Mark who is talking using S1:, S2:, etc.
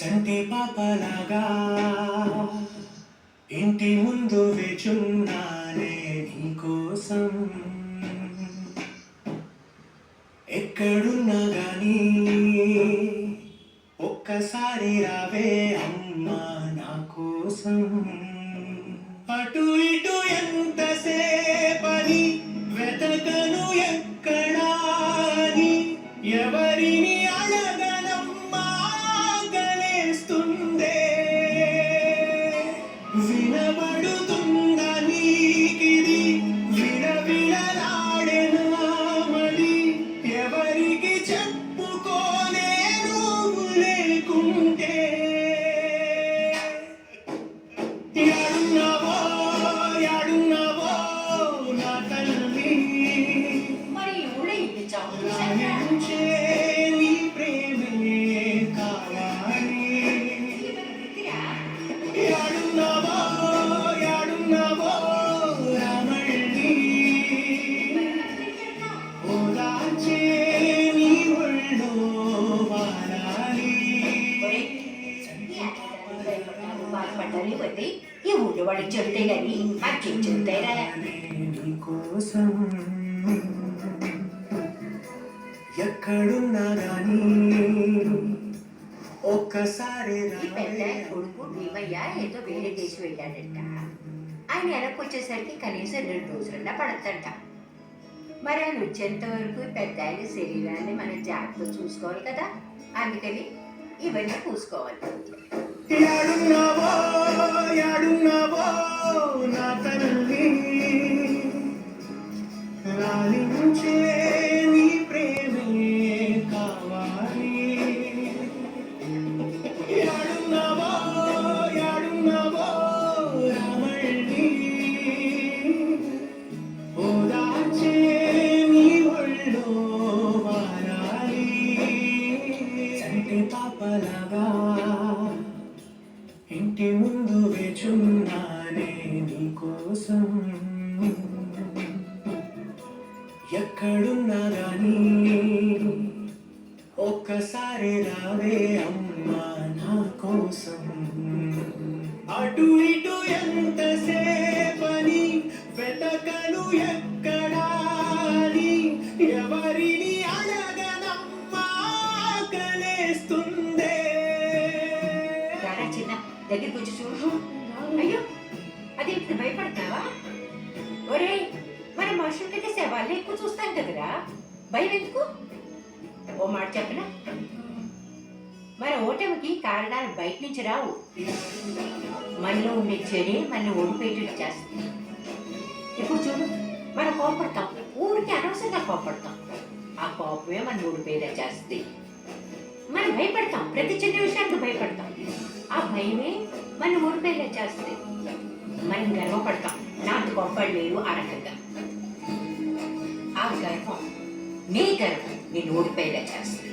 S1: సంటి పాపలాగా. ఇంటి ముందు వేచున్నానే నీకోసం. ఎక్కడున్నా గానీ ఒక్కసారి రావే అమ్మా నా కోసం అటు ఇటు ఎంతసేపని వెతకను ఎక్కడా ఎవరిని See?
S2: బాధపడ్డారు ఇవన్నీ ఈ ఊరి వాళ్ళకి చెబితే గాని మాకేం చెబుతారా
S1: నీకోసం ఎక్కడున్నా గానీ ఒక్కసారి
S2: ఈ పెద్ద కొడుకు భీమయ్య ఏదో వేరే దేశం వెళ్ళాడంట. ఆయన వెనక్కి వచ్చేసరికి కనీసం రెండు రోజులన్నా పడతంట మరి ఆయన వచ్చేంత వరకు పెద్ద ఆయన శరీరాన్ని మనం జాగ్రత్తగా చూసుకోవాలి కదా అందుకని ఇవన్నీ పూసుకోవాలి
S1: యాడున్నావో యాడున్నావో ఇంటి ముందు వేచున్నానే నీకోసం. ఎక్కడున్నా గానీ ఒక్కసారి రావే అమ్మా నా కోసం. అటు ఇటు ఎంతసేపని వెతకను ఎక్కడా ఎవరిని అడగనమ్మా కలేస్తుందే
S2: దగ్గరికి వచ్చి చూడు. అయ్యో అది ఇప్పుడు భయపడతావా? ఒరే మన మనుషుల కంటే శవాన్ని ఎక్కువ చూస్తాం కదరా. భయం ఎందుకు? ఓ మాట చెప్పనా? మన ఓటమికి కారణాలు బయట నుంచి రావు. మనలో ఉండే చెడి మన ఓడిపోయేటట్టు చేస్తుంది. ఇప్పుడు చూడు మనం కోపడతాం. ఊరికి అనవసరంగా కోపడతాం. ఆ కోపమే మన ఓడిపోయేలా చేస్తుంది. మనం భయపడతాం. ప్రతి చిన్న విషయానికి భయపడతాం. ఆ భయమే మన ఓడిపోయేలా చేస్తుంది మనం గర్వపడతాం. నాకు గొప్పలు లేరు ఆ రకంగా ఆ గర్వం నీ గర్వం నేను ఓడిపోయేలా చేస్తుంది